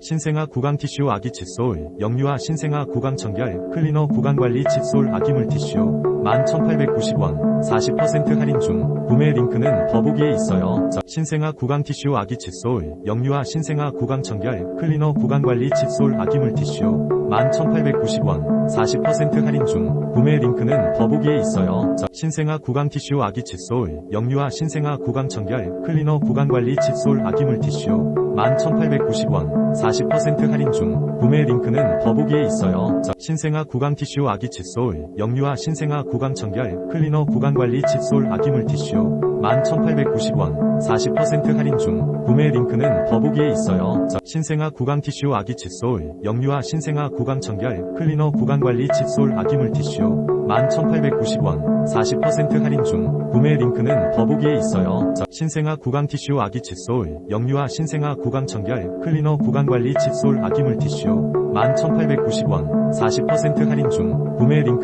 신생아 구강 티슈 아기 칫솔, 영유아 신생아 구강 청결, 클리너 구강 관리 칫솔 아기 물티슈, 11,890원, 40% 할인 중, 구매 링크는 더보기에 있어요. 저- 신생아 구강 티슈 아기 칫솔, 영유아 신생아 구강 청결, 클리너 구강 관리 칫솔 아기 물티슈, 11,890원, 40% 할인 중, 구매 링크는 더보기에 있어요. 저- 신생아 구강 티슈 아기 칫솔, 영유아 신생아 구강 청결, 클리너 구강 관리 칫솔 아기 물티슈, 11,890원, 40% 할인 중, 구매 링크는 더보기에 있어요. 저- 신생아 구강 티슈 아기 칫솔, 영유아 신생아 구강 청결, 클리너 구강 관리 칫솔 아기 물티슈, 11,890원, 40% 할인 중, 구매 링크는 더보기에 있어요. 저- 신생아 구강 티슈 아기 칫솔, 영유아 신생아 구강 청결, 클리너 구강 관리 칫솔 아기 물티슈, 11,890원, 40% 할인 중, 구매 링크는 더보기에 있어요. 저- 신생아 구강 티슈 아기 칫솔, 영유아 신생아 구강 청결, 클리너 구강 관리 칫솔 아기 물티슈, 11,890원, 40% 할인 중, 구매 링크는